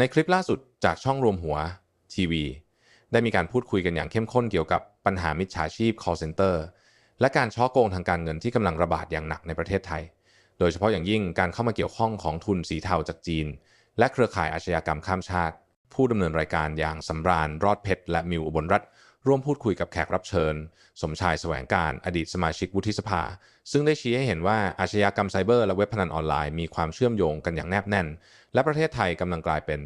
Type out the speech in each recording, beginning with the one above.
ในคลิปล่าสุดจากช่องรวมหัวทีวี ได้มีการพูดคุยกันอย่างเข้มข้นเกี่ยวกับปัญหามิจฉาชีพ call center และการช่อโกงทางการเงินที่กำลังระบาดอย่างหนักในประเทศไทย โดยเฉพาะอย่างยิ่งการเข้ามาเกี่ยวข้องของทุนสีเทาจากจีน และเครือข่ายอาชญากรรมข้ามชาติ ผู้ดำเนินรายการอย่างสำราญรอดเพชรและมิวอุบลรัตน์ร่วมพูดคุยกับแขกรับเชิญ สมชายแสวงการอดีตสมาชิกวุฒิสภา ซึ่งได้ชี้ให้เห็นว่าอาชญากรรมไซเบอร์และเว็บพนันออนไลน์มีความเชื่อมโยงกันอย่างแนบแน่น และประเทศไทยกำลังกลายเป็น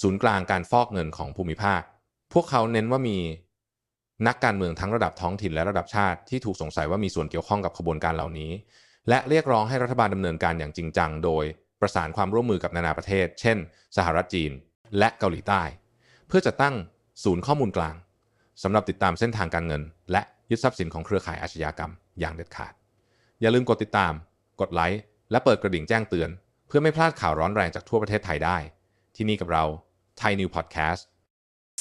ศูนย์กลางการฟอกเงินของภูมิภาค พวกเขาเน้นว่ามีนักการเมืองทั้งระดับท้องถิ่นและระดับชาติที่ถูกสงสัยว่ามีส่วนเกี่ยวข้องกับขบวนการเหล่านี้ และเรียกร้องให้รัฐบาลดำเนินการอย่างจริงจัง โดยประสานความร่วมมือกับนานาประเทศ เช่น สหรัฐจีน และเกาหลีใต้ เพื่อจะตั้งศูนย์ข้อมูลกลางสำหรับติดตามเส้นทางการเงิน และยึดทรัพย์สินของเครือข่ายอาชญากรรมอย่างเด็ดขาด อย่าลืมกดติดตาม กดไลค์และเปิดกระดิ่งแจ้งเตือน เพื่อไม่พลาดข่าวร้อนแรงจากทั่วประเทศไทยได้ ที่นี่กับเรา Thai New Podcast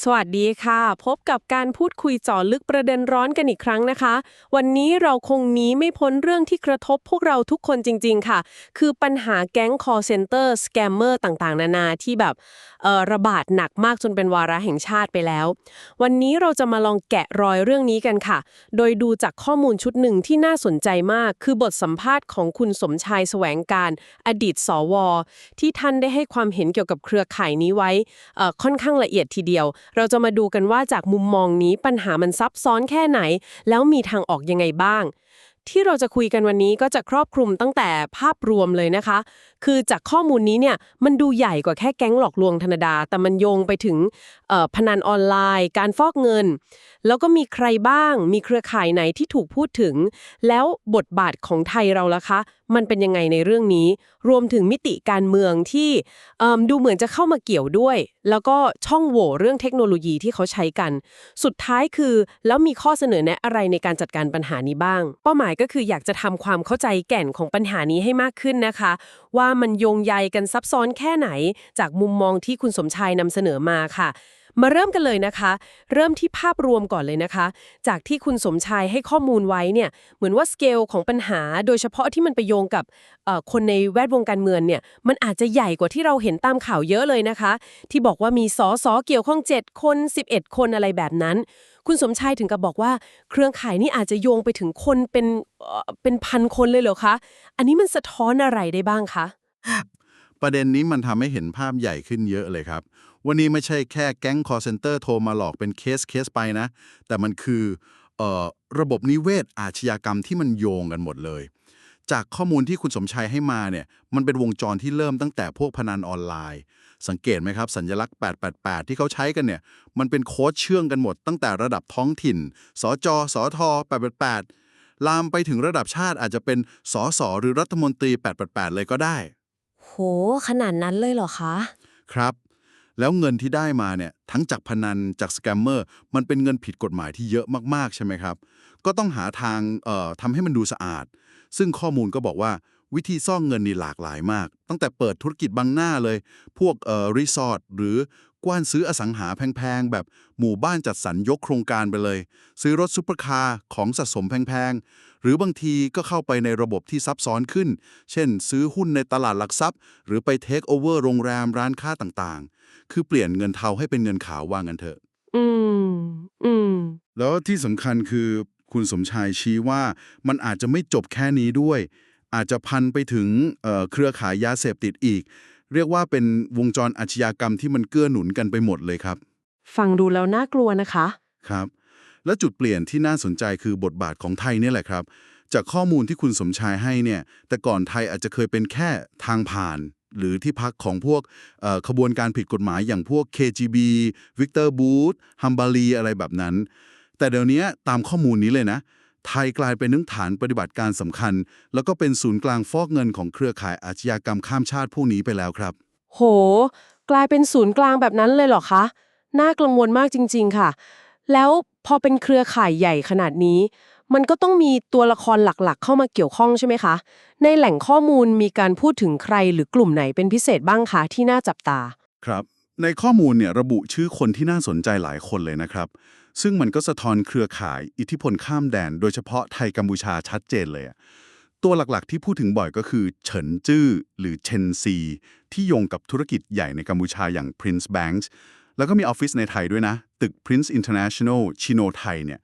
สวัสดีค่ะ พบกับการพูดคุยเจ่อลึกประเด็นร้อนกันอีกครั้งนะคะ วันนี้เราคงหนีไม่พ้นเรื่องที่กระทบพวกเราทุกคนจริง ๆ ค่ะ คือปัญหาแก๊ง call center scammer ต่างๆ นานาที่แบบระบาดหนักมากจนเป็นวาระแห่งชาติไปแล้ว วันนี้เราจะมาลองแกะรอยเรื่องนี้กันค่ะ โดยดูจากข้อมูลชุดหนึ่งที่น่าสนใจมาก คือบทสัมภาษณ์ของคุณสมชายแสวงการ อดีตสวที่ท่านได้ให้ความเห็นเกี่ยวกับเครือข่ายนี้ไว้ค่อนข้างละเอียดทีเดียวเราจะมาดูกันว่าจากมุมมองนี้ปัญหามันซับซ้อนแค่ไหน แล้วมีทางออกยังไงบ้าง ที่เราจะคุยกันวันนี้ก็จะครอบคลุมตั้งแต่ภาพรวมเลยนะคะ คือจากข้อมูลนี้เนี่ยมันดูใหญ่กว่าแค่แก๊งหลอกลวงธรรมดา แต่มันโยงไปถึงพนันออนไลน์ การฟอกเงิน แล้วก็มีใครบ้าง มีเครือข่ายไหนที่ถูกพูดถึง แล้วบทบาทของไทยเราล่ะคะมันเป็นยังไงในเรื่องนี้ รวมถึงมิติการเมืองที่ดูเหมือนจะเข้ามาเกี่ยวด้วย แล้วก็ช่องโหว่เรื่องเทคโนโลยีที่เขาใช้กัน สุดท้ายคือ แล้วมีข้อเสนอแนะอะไรในการจัดการปัญหานี้บ้าง เป้าหมายก็คืออยากจะทำความเข้าใจแก่นของปัญหานี้ให้มากขึ้นนะคะ ว่ามันโยงใยกันซับซ้อนแค่ไหน จากมุมมองที่คุณสมชายนำเสนอมาค่ะ มาเริ่มกันเลยนะคะ เริ่มที่ภาพรวมก่อนเลยนะคะ จากที่คุณสมชายให้ข้อมูลไว้เนี่ย เหมือนว่าสเกลของปัญหา โดยเฉพาะที่มันไปโยงกับคนในแวดวงการเมืองเนี่ย มันอาจจะใหญ่กว่าที่เราเห็นตามข่าวเยอะเลยนะคะ ที่บอกว่ามีสอสอเกี่ยวข้อง 7 คน 11 คนอะไรแบบนั้น คุณสมชายถึงกับบอกว่า เครื่องข่ายนี่อาจจะโยงไปถึงคนเป็นเอ่อเป็นพันคนเลยเหรอคะ อันนี้มันสะท้อนอะไรได้บ้างคะประเด็นนี้มันทำให้เห็นภาพใหญ่ขึ้นเยอะเลยครับ วันนี้ไม่ใช่แค่แก๊งคอร์เซนเตอร์โทรมาหลอกเป็นเคสเคสไปนะ แต่มันคือเอ่อระบบนิเวศอาชญากรรมที่มันโยงกันหมดเลย จากข้อมูลที่คุณสมชัยให้มาเนี่ย มันเป็นวงจรที่เริ่มตั้งแต่พวกพนันออนไลน์ สังเกตไหมครับ สัญลักษณ์ 888 ที่เขาใช้กันเนี่ย มันเป็นโค้ดเชื่องกันหมด ตั้งแต่ระดับท้องถิ่น สจ สท 888 ลามไปถึงระดับชาติอาจจะเป็น สส หรือรัฐมนตรี 888 เลยก็ได้ โห ขนาดนั้นเลยเหรอคะ ครับ แล้วเงินที่ได้มาเนี่ยทั้งจากพนันจากสแกมเมอร์มันเป็นเงินผิดกฎหมายที่เยอะมากๆใช่ไหมครับ ก็ต้องหาทางเอ่อทำให้มันดูสะอาด ซึ่งข้อมูลก็บอกว่าวิธีซ่องเงินนี่หลากหลายมาก ตั้งแต่เปิดธุรกิจบังหน้าเลย พวกเอ่อรีสอร์ทหรือกว้านซื้ออสังหาแพงๆ แบบหมู่บ้านจัดสรรยกโครงการไปเลย ซื้อรถซุปเปอร์คาร์ของสะสมแพงๆ หรือบางทีก็เข้าไปในระบบที่ซับซ้อนขึ้น เช่น ซื้อหุ้นในตลาดหลักทรัพย์ หรือไปเทคโอเวอร์โรงแรมร้านค้าต่างๆ คือเปลี่ยนเงินเทาให้เป็นเงินขาวว่างันเถอะ อืม อืม แล้วที่สำคัญคือคุณสมชายชี้ว่ามันอาจจะไม่จบแค่นี้ด้วย อาจจะพันไปถึงเอ่อเครือขายยาเสพติดอีก เรียกว่าเป็นวงจรอาชญากรรมที่มันเกื้อหนุนกันไปหมดเลยครับ ฟังดูแล้วน่ากลัวนะคะครับ และจุดเปลี่ยนที่น่าสนใจคือบทบาทของไทยเนี่ยแหละครับ จากข้อมูลที่คุณสมชายให้เนี่ย แต่ก่อนไทยอาจจะเคยเป็นแค่ทางผ่าน หรือที่พักของพวกขบวนการผิดกฎหมายอย่างพวก KGB Victor Booth ฮัมบารีอะไรแบบนั้น แต่เดี๋ยวนี้ตามข้อมูลนี้เลยนะ ไทยกลายเป็นนึกฐานปฏิบัติการสำคัญ แล้วก็เป็นศูนย์กลางฟอกเงินของเครือข่ายอาชญากรรมข้ามชาติพวกนี้ไปแล้วครับ โห กลายเป็นศูนย์กลางแบบนั้นเลยเหรอคะ น่ากังวลมากจริง ๆ ค่ะ แล้วพอเป็นเครือข่ายใหญ่ขนาดนี้มันก็ต้องมีตัวละครหลักๆ เข้ามาเกี่ยวข้องใช่ไหมคะ ในแหล่งข้อมูลมีการพูดถึงใครหรือกลุ่มไหนเป็นพิเศษบ้างคะที่น่าจับตา ครับ ในข้อมูลเนี่ยระบุชื่อคนที่น่าสนใจหลายคนเลยนะครับ ซึ่งมันก็สะท้อนเครือข่าย อิทธิพลข้ามแดน โดยเฉพาะไทยกัมพูชาชัดเจนเลยอะตัวหลักๆ ที่พูดถึงบ่อยก็คือเฉินจื้อหรือเชนซี ที่โยงกับธุรกิจใหญ่ในกัมพูชาอย่าง Prince Banks แล้วก็มีออฟฟิศในไทยด้วยนะ ตึก Prince International ชิโนไทยเนี่ย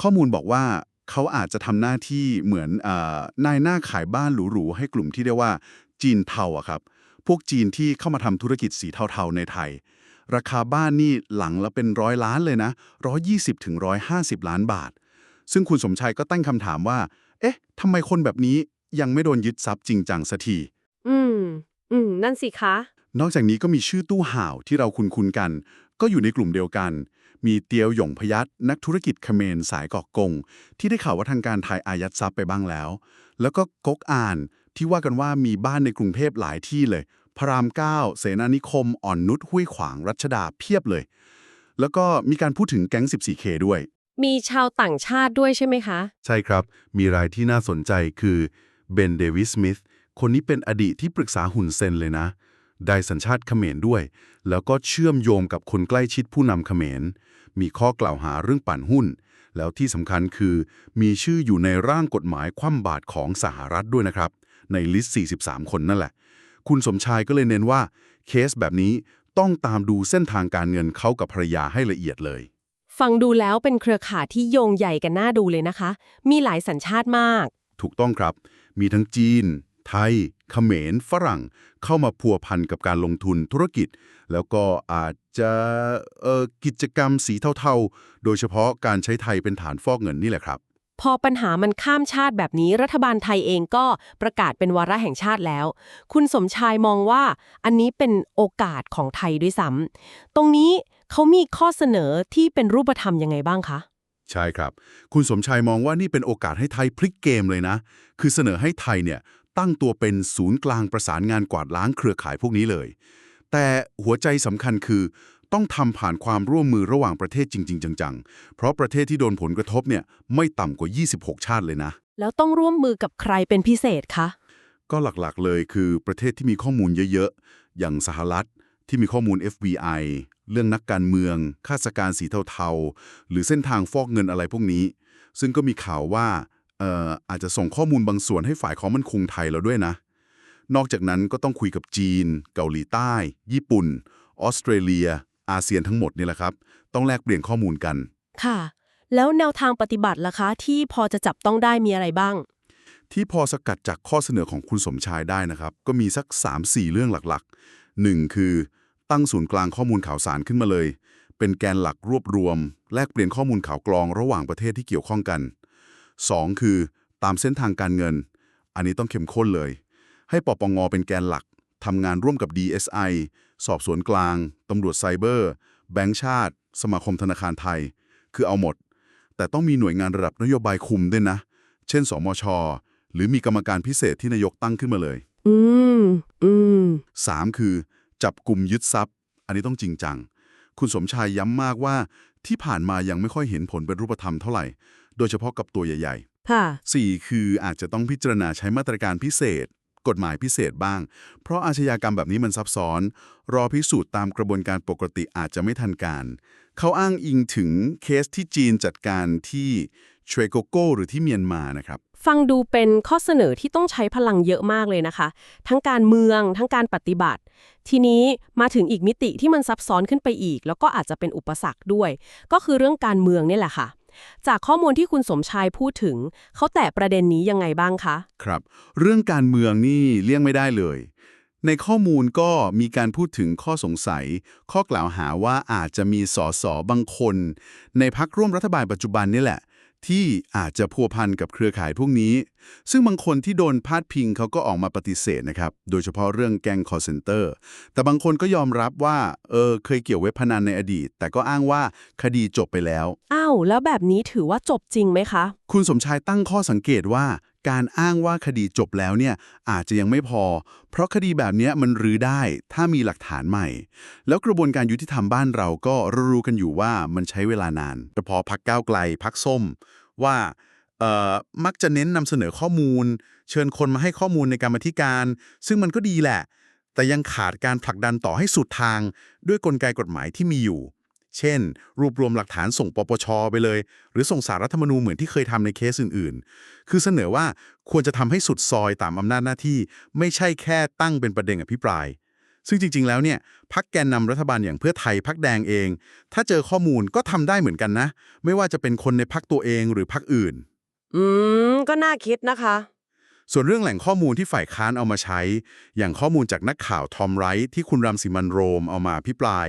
ข้อมูลบอกว่า เขาอาจจะทำหน้าที่เหมือนเออนายหน้าขายบ้านหรูๆให้กลุ่มที่เรียกว่า จีนเทาอะครับ พวกจีนที่เข้ามาทำธุรกิจสีเทาๆในไทย ราคาบ้านนี่หลังละเป็นร้อยล้านเลยนะ120ถึง150 ล้านบาท ซึ่งคุณสมชัยก็ตั้งคำถามว่า เอ๊ะทำไมคนแบบนี้ยังไม่โดนยึดทรัพย์จริงจังสักทีอืม อืม นั่นสิคะ นอกจากนี้ก็มีชื่อตู้ห่าวที่เราคุ้นๆกัน ก็อยู่ในกลุ่มเดียวกัน มีเตียวหยงพยัตนักธุรกิจเขมรสายกอกกง ที่ได้ข่าวว่าทางการไทยอายัดทรัพย์ไปบ้างแล้ว แล้วก็ก๊กอานที่ว่ากันว่ามีบ้านในกรุงเทพหลายที่เลย พระรามเก้าเสนานิคม อ่อนนุชห้วยขวางรัชดาเพียบเลย แล้วก็มีการพูดถึงแก๊ง 14K ด้วย มีชาวต่างชาติด้วยใช่ไหมคะ ใช่ครับ มีรายที่น่าสนใจคือเบนเดวิสสมิธคนนี้เป็นอดีตที่ปรึกษาหุ่นเซนเลยนะ ได้สัญชาติเขมรด้วย แล้วก็เชื่อมโยงกับคนใกล้ชิดผู้นำเขมร มีข้อกล่าวหาเรื่องปั่นหุ้น แล้วที่สำคัญคือ มีชื่ออยู่ในร่างกฎหมายคว่ำบาตรของสหรัฐด้วยนะครับ ในลิสต์ 43 คนนั่นแหละ คุณสมชายก็เลยเน้นว่า เคสแบบนี้ต้องตามดูเส้นทางการเงินเขากับภรรยาให้ละเอียดเลย ฟังดูแล้วเป็นเครือข่ายที่โยงใหญ่กันน่าดูเลยนะคะ มีหลายสัญชาติมาก ถูกต้องครับ มีทั้งจีน ไทย เขมรฝรั่งเข้ามาพัวพันกับการลงทุนธุรกิจ แล้วก็อาจจะเอ่อกิจกรรมสีเทาๆ โดยเฉพาะการใช้ไทยเป็นฐานฟอกเงินนี่แหละครับ พอปัญหามันข้ามชาติแบบนี้รัฐบาลไทยเองก็ประกาศเป็นวาระแห่งชาติแล้ว คุณสมชายมองว่าอันนี้เป็นโอกาสของไทยด้วยซ้ำตรงนี้เขามีข้อเสนอที่เป็นรูปธรรมยังไงบ้างคะใช่ครับ คุณสมชายมองว่านี่เป็นโอกาสให้ไทยพลิกเกมเลยนะ คือเสนอให้ไทยเนี่ย ตั้งตัวเป็นศูนย์กลางประสานงานกวาดล้างเครือข่ายพวกนี้เลย แต่หัวใจสำคัญคือต้องทำผ่านความร่วมมือระหว่างประเทศจริง ๆ จัง ๆ เพราะประเทศที่โดนผลกระทบเนี่ยไม่ต่ำกว่า 26 ชาติเลยนะ แล้วต้องร่วมมือกับใครเป็นพิเศษคะ ก็หลักๆเลยคือประเทศที่มีข้อมูลเยอะ ๆ อย่างสหรัฐที่มีข้อมูล FBI เรื่องนักการเมืองข้าราชการสีเทาๆ หรือเส้นทางฟอกเงินอะไรพวกนี้ ซึ่งก็มีข่าวว่าเอ่ออาจจะส่งข้อมูลบางส่วนให้ฝ่ายของมันคงไทยแล้วด้วยนะ นอกจากนั้นก็ต้องคุยกับจีน เกาหลีใต้ ญี่ปุ่น ออสเตรเลีย อาเซียนทั้งหมดนี่แหละครับ ต้องแลกเปลี่ยนข้อมูลกัน ค่ะ แล้วแนวทางปฏิบัติล่ะคะ ที่พอจะจับต้องได้มีอะไรบ้าง ที่พอสกัดจากข้อเสนอของคุณสมชายได้นะครับ ก็มีสัก 3-4 เรื่องหลักๆ 1. คือตั้งศูนย์กลางข้อมูลข่าวสารขึ้นมาเลย เป็นแกนหลักรวบรวม แลกเปลี่ยนข้อมูลข่าวกรองระหว่างประเทศที่เกี่ยวข้องกัน 2. คือตามเส้นทางการเงิน อันนี้ต้องเข้มข้นเลย ให้ปปงเป็นแกนหลักทำงานร่วมกับ DSI สอบสวนกลาง ตำรวจไซเบอร์ แบงก์ชาติ สมาคมธนาคารไทย คือเอาหมด แต่ต้องมีหน่วยงานระดับนโยบายคุมด้วยนะ เช่น สมช หรือมีกรรมการพิเศษที่นายกตั้งขึ้นมาเลย อืม อืม 3. คือ จับกลุ่มยึดทรัพย์ อันนี้ต้องจริงจัง คุณสมชายย้ำมากว่าที่ผ่านมายังไม่ค่อยเห็นผลเป็นรูปธรรมเท่าไหร่ โดยเฉพาะกับตัวใหญ่ค่ะๆ 4. คืออาจจะต้องพิจารณาใช้มาตรการพิเศษ กฎหมายพิเศษบ้าง เพราะอาชญากรรมแบบนี้มันซับซ้อน รอพิสูจน์ตามกระบวนการปกติอาจจะไม่ทันการ เขาอ้างอิงถึงเคสที่จีนจัดการที่เทรโกโกหรือที่เมียนมานะครับ ฟังดูเป็นข้อเสนอที่ต้องใช้พลังเยอะมากเลยนะคะ ทั้งการเมืองทั้งการปฏิบัติ ทีนี้มาถึงอีกมิติที่มันซับซ้อนขึ้นไปอีก แล้วก็อาจจะเป็นอุปสรรคด้วย ก็คือเรื่องการเมืองนี่แหละค่ะ จากข้อมูลที่คุณสมชายพูดถึง เขาแตะประเด็นนี้ยังไงบ้างคะ ครับ เรื่องการเมืองนี่เลี่ยงไม่ได้เลย ในข้อมูลก็มีการพูดถึงข้อสงสัย ข้อกล่าวหาว่าอาจจะมีสสบางคน ในพักร่วมรัฐบาลปัจจุบันนี่แหละ ที่อาจจะพัวพันกับเครือข่ายพวกนี้ ซึ่งบางคนที่โดนพาดพิงเขาก็ออกมาปฏิเสธนะครับ โดยเฉพาะเรื่องแก๊งคอร์เซนเตอร์ แต่บางคนก็ยอมรับว่า เออ เคยเกี่ยวเว็บพนันในอดีต แต่ก็อ้างว่าคดีจบไปแล้ว อ้าว แล้วแบบนี้ถือว่าจบจริงไหมคะ คุณสมชายตั้งข้อสังเกตว่า การอ้างว่าคดีจบแล้วเนี่ยอาจจะยังไม่พอ เพราะคดีแบบนี้มันรื้อได้ถ้ามีหลักฐานใหม่ แล้วกระบวนการยุติธรรมบ้านเราก็รู้กันอยู่ว่ามันใช้เวลานานแต่พอพักก้าวไกลพักส้ม ว่าเอ่อมักจะเน้นนำเสนอข้อมูล เชิญคนมาให้ข้อมูลในการมาธิการ ซึ่งมันก็ดีแหละ แต่ยังขาดการผลักดันต่อให้สุดทางด้วยกลไกกฎหมายที่มีอยู่ เช่น รวบรวมหลักฐานส่งปปชไปเลย หรือส่งสารรัฐธรรมนูญเหมือนที่เคยทำในเคสอื่นๆ คือเสนอว่าควรจะทำให้สุดซอยตามอำนาจหน้าที่ ไม่ใช่แค่ตั้งเป็นประเด็นอภิปราย ซึ่งจริง ๆ แล้วเนี่ยพักแกนนำรัฐบาลอย่างเพื่อไทยพักแดงเอง ถ้าเจอข้อมูลก็ทำได้เหมือนกันนะ ไม่ว่าจะเป็นคนในพักตัวเองหรือพักอื่น อืมก็น่าคิดนะคะ ส่วนเรื่องแหล่งข้อมูลที่ฝ่ายค้านเอามาใช้ อย่างข้อมูลจากนักข่าวทอมไรท์ที่คุณรัมสิมันโรมเอามาพิปราย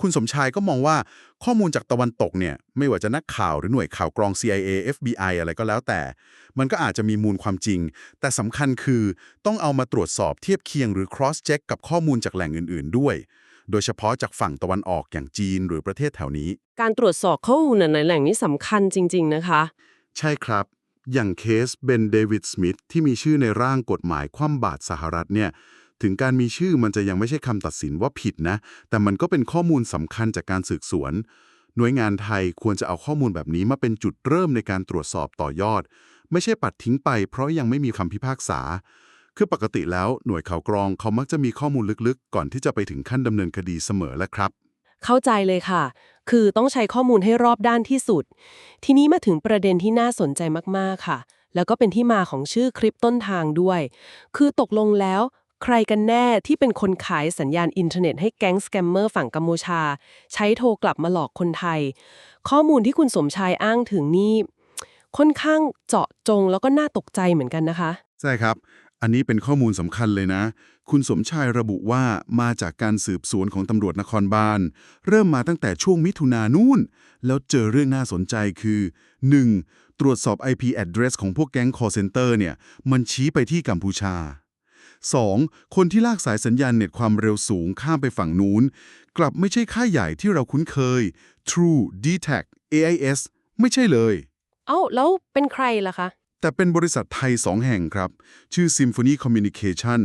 คุณสมชายก็มองว่าข้อมูลจากตะวันตกเนี่ยไม่ว่าจะนักข่าวหรือหน่วยข่าวกรอง CIA FBI อะไรก็แล้วแต่ มันก็อาจจะมีมูลความจริง แต่สำคัญคือต้องเอามาตรวจสอบเทียบเคียงหรือ cross check กับข้อมูลจากแหล่งอื่น ๆ ด้วย โดยเฉพาะจากฝั่งตะวันออกอย่างจีนหรือประเทศแถวนี้ การตรวจสอบข้อมูลในแหล่งนี้สำคัญจริง ๆ นะคะ ใช่ครับ อย่างเคสเบนเดวิดสมิธที่มีชื่อในร่างกฎหมายคว่ำบาตรสหรัฐเนี่ยถึงการมีชื่อมันจะยังไม่ใช่คำตัดสินว่าผิดนะ แต่มันก็เป็นข้อมูลสำคัญจากการสืบสวน หน่วยงานไทยควรจะเอาข้อมูลแบบนี้มาเป็นจุดเริ่มในการตรวจสอบต่อยอด ไม่ใช่ปัดทิ้งไป เพราะยังไม่มีคำพิพากษา คือปกติแล้วหน่วยข่าวกรองเขามักจะมีข้อมูลลึกๆ ก่อนที่จะไปถึงขั้นดำเนินคดีเสมอแหละครับ เข้าใจเลยค่ะ คือต้องใช้ข้อมูลให้รอบด้านที่สุด ทีนี้มาถึงประเด็นที่น่าสนใจมากๆค่ะ แล้วก็เป็นที่มาของชื่อคลิปต้นทางด้วย คือตกลงแล้วใครกันแน่ที่เป็นคนขายสัญญาณอินเทอร์เน็ตให้แก๊งสแกมเมอร์ฝั่งกัมพูชา ใช้โทรกลับมาหลอกคนไทย ข้อมูลที่คุณสมชายอ้างถึงนี่ค่อนข้างเจาะจงแล้วก็น่าตกใจเหมือนกันนะคะ ใช่ครับ อันนี้เป็นข้อมูลสำคัญเลยนะ คุณสมชายระบุว่ามาจากการสืบสวนของตำรวจนครบาล เริ่มมาตั้งแต่ช่วงมิถุนานู่น แล้วเจอเรื่องน่าสนใจคือ 1. ตรวจสอบ IP address ของพวกแก๊ง call center เนี่ย มันชี้ไปที่กัมพูชา 2. คนที่ลากสายสัญญาณเน็ตความเร็วสูงข้ามไปฝั่งนู้น กลับไม่ใช่ค่ายใหญ่ที่เราคุ้นเคย True, d t a c AIS ไม่ใช่เลย เอ้า แล้วเป็นใครล่ะคะ แต่เป็นบริษัทไทย 2 แห่งครับ ชื่อ Symphony Communication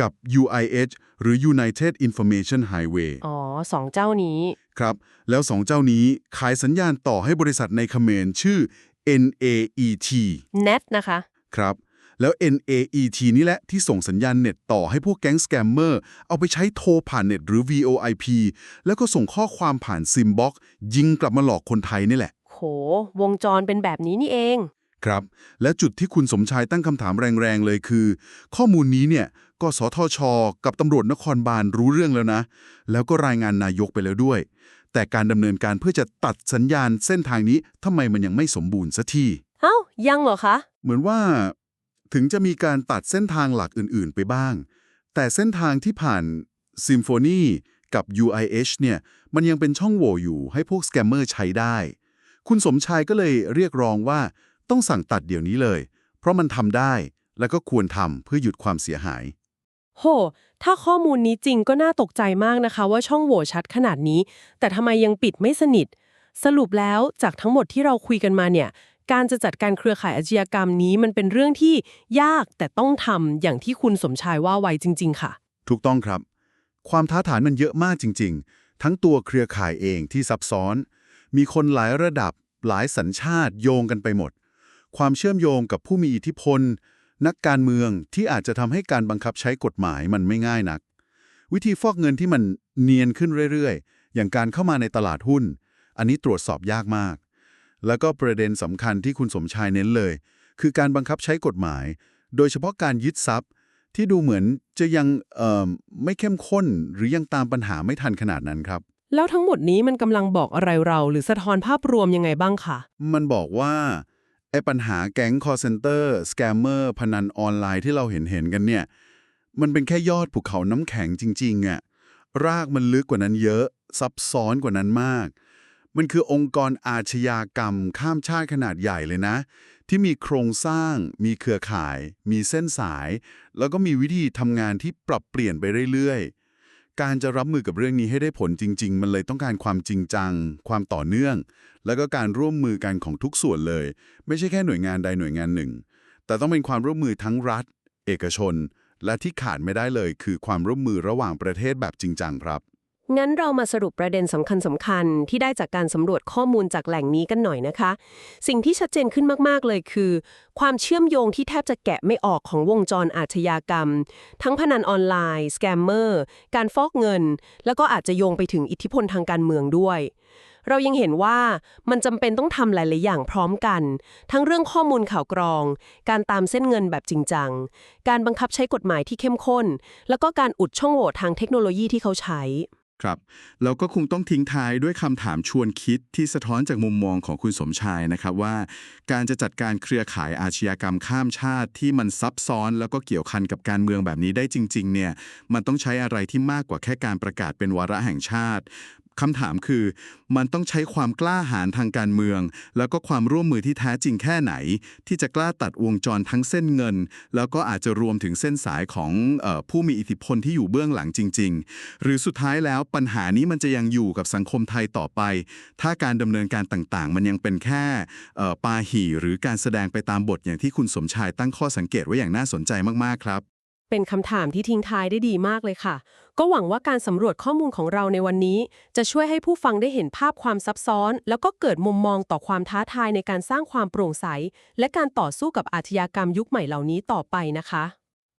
กับ UIH หรือ United Information Highway อ๋อสองเจ้านี้ ครับ แล้ว 2 เจ้านี้ขายสัญญาณต่อให้บริษัทในเขมรชื่อ NAET Net นะคะ ครับ แล้ว NAET นี่แหละที่ส่งสัญญาณเน็ตต่อให้พวกแก๊งสแกมเมอร์ เอาไปใช้โทรผ่านเน็ตหรือ VoIP แล้วก็ส่งข้อความผ่านซิมบ็อกยิงกลับมาหลอกคนไทยนี่แหละ โห วงจรเป็นแบบนี้นี่เอง ครับ และจุดที่คุณสมชายตั้งคำถามแรงๆเลยคือ ข้อมูลนี้เนี่ยก็สทช กับตำรวจนครบาลรู้เรื่องแล้วนะ แล้วก็รายงานนายกไปแล้วด้วย แต่การดำเนินการเพื่อจะตัดสัญญาณเส้นทางนี้ทำไมมันยังไม่สมบูรณ์สักทีเอ้ายังเหรอคะ เหมือนว่า ถึงจะมีการตัดเส้นทางหลักอื่นๆ ไปบ้าง แต่เส้นทางที่ผ่าน Symphony กับ UIH เนี่ยมันยังเป็นช่องโหว่อยู่ให้พวกสแกมเมอร์ใช้ได้ คุณสมชายก็เลยเรียกร้องว่า ต้องสั่งตัดเดี๋ยวนี้เลย เพราะมันทำได้แล้วก็ควรทำเพื่อหยุดความเสียหาย โห ถ้าข้อมูลนี้จริงก็น่าตกใจมากนะคะ ว่าช่องโหว่ชัดขนาดนี้ แต่ทำไมยังปิดไม่สนิท สรุปแล้วจากทั้งหมดที่เราคุยกันมาเนี่ย การจะจัดการเครือข่ายอาชญากรรมนี้มันเป็นเรื่องที่ยากแต่ต้องทำอย่างที่คุณสมชายว่าไว้จริง ๆ ค่ะ ถูกต้องครับ ความท้าทายมันเยอะมากจริง ๆ ทั้งตัวเครือข่ายเองที่ซับซ้อน มีคนหลายระดับหลายสัญชาติโยงกันไปหมด ความเชื่อมโยงกับผู้มีอิทธิพล นักการเมืองที่อาจจะทำให้การบังคับใช้กฎหมายมันไม่ง่ายนัก วิธีฟอกเงินที่มันเนียนขึ้นเรื่อยๆ อย่างการเข้ามาในตลาดหุ้น อันนี้ตรวจสอบยากมาก แล้วก็ประเด็นสำคัญที่คุณสมชายเน้นเลย คือการบังคับใช้กฎหมาย โดยเฉพาะการยึดทรัพย์ ที่ดูเหมือนจะยังเอ่อไม่เข้มข้นหรือยังตามปัญหาไม่ทันขนาดนั้นครับแล้วทั้งหมดนี้มันกำลังบอกอะไรเราหรือสะท้อนภาพรวมยังไงบ้างคะ มันบอกว่า ไอ้ปัญหาแก๊งคอร์เซนเตอร์สแกมเมอร์พนันออนไลน์ที่เราเห็นเห็นกันเนี่ย มันเป็นแค่ยอดภูเขาน้ำแข็งจริงๆอะรากมันลึกกว่านั้นเยอะ ซับซ้อนกว่านั้นมาก มันคือองค์กรอาชญากรรมข้ามชาติขนาดใหญ่เลยนะ ที่มีโครงสร้าง มีเครือข่าย มีเส้นสาย แล้วก็มีวิธีทำงานที่ปรับเปลี่ยนไปเรื่อยๆ การจะรับมือกับเรื่องนี้ให้ได้ผลจริง ๆ มันเลยต้องการความจริงจัง ความต่อเนื่อง แล้วก็การร่วมมือกันของทุกส่วนเลย ไม่ใช่แค่หน่วยงานใดหน่วยงานหนึ่ง แต่ต้องเป็นความร่วมมือทั้งรัฐ เอกชน และที่ขาดไม่ได้เลย คือความร่วมมือระหว่างประเทศแบบจริงจังครับ งั้นเรามาสรุปประเด็นสำคัญสำคัญๆที่ได้จากการสำรวจข้อมูลจากแหล่งนี้กันหน่อยนะคะ สิ่งที่ชัดเจนขึ้นมากๆเลยคือ ความเชื่อมโยงที่แทบจะแกะไม่ออกของวงจรอาชญากรรม ทั้งพนันออนไลน์สแกมเมอร์การฟอกเงิน แล้วก็อาจจะโยงไปถึงอิทธิพลทางการเมืองด้วย เรายังเห็นว่ามันจำเป็นต้องทำหลายๆอย่างพร้อมกัน ทั้งเรื่องข้อมูลข่าวกรอง การตามเส้นเงินแบบจริงจังการบังคับใช้กฎหมายที่เข้มข้น แล้วก็การอุดช่องโหว่ทางเทคโนโลยีที่เขาใช้ ครับแล้วก็คงต้องทิ้งท้ายด้วยคำถามชวนคิดที่สะท้อนจากมุมมองของคุณสมชายนะครับว่า การจะจัดการเครือข่ายอาชญากรรมข้ามชาติที่มันซับซ้อน แล้วก็เกี่ยวพันกับการเมืองแบบนี้ได้จริง ๆ เนี่ยมันต้องใช้อะไรที่มากกว่าแค่การประกาศเป็นวาระแห่งชาติ คำถามคือ มันต้องใช้ความกล้าหาญทางการเมือง แล้วก็ความร่วมมือที่แท้จริงแค่ไหน ที่จะกล้าตัดวงจรทั้งเส้นเงิน แล้วก็อาจจะรวมถึงเส้นสายของออผู้มีอิทธิพลที่อยู่เบื้องหลังจริง ๆ หรือสุดท้ายแล้วปัญหานี้มันจะยังอยู่กับสังคมไทยต่อไป ถ้าการดำเนินการต่างๆ มันยังเป็นแค่ปาหี่หรือการแสดงไปตามบทอย่างที่คุณสมชายตั้งข้อสังเกตไว้อย่างน่าสนใจมากๆครับ เป็นคำถามที่ทิ้งท้ายได้ดีมากเลยค่ะ ก็หวังว่าการสำรวจข้อมูลของเราในวันนี้ จะช่วยให้ผู้ฟังได้เห็นภาพความซับซ้อน แล้วก็เกิดมุมมองต่อความท้าทายในการสร้างความโปร่งใส และการต่อสู้กับอาชญากรรมยุคใหม่เหล่านี้ต่อไปนะคะ